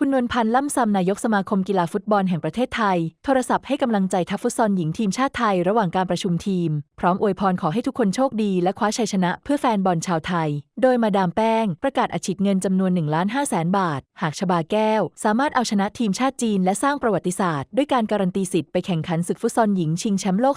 คุณนวลพันธ์ล่ำซำนายกสมาคมกีฬาฟุตบอลแห่งประเทศไทย โทรศัพท์ให้กำลังใจทัพฟุตซอลหญิงทีมชาติไทยระหว่างการประชุมทีม พร้อมอวยพรขอให้ทุกคนโชคดีและคว้าชัยชนะเพื่อแฟนบอลชาวไทย โดยมาดามแป้ง ประกาศอัดฉีดเงินจำนวน1ล้าน5แสนบาท หากชบาแก้ว สามารถเอาชนะทีมชาติจีนและสร้างประวัติศาสตร์ ด้วยการการันตีสิทธิ์ไปแข่งขันศึกฟุตซอลหญิงชิงแชมป์โลก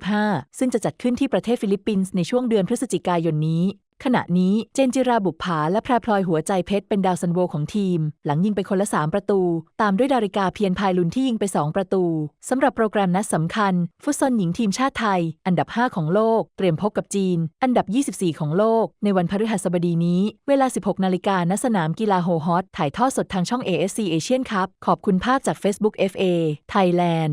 2025 ซึ่งจะจัดขึ้นที่ประเทศฟิลิปปินส์ในช่วงเดือนพฤศจิกายนนี้ ขณะนี้เจนจิราบุปผาและแพรพลอยหัวใจเพชรเป็นดาวซันโวของทีม หลังยิงไปคนละ 3 ประตู ตามด้วยดาริกาเพียรพายลุนที่ยิงไป 2 ประตู สำหรับโปรแกรมนัดสำคัญ ฟุตซอลหญิงทีมชาติไทย อันดับ 5 ของโลก เตรียมพบกับจีน อันดับ 24 ของโลก ในวันพฤหัสบดีนี้ เวลา 16 นาฬิกาณสนามกีฬาโฮฮอตถ่ายทอดสดทางช่อง ASC Asian Cup ขอบคุณภาพจาก Facebook FA Thailand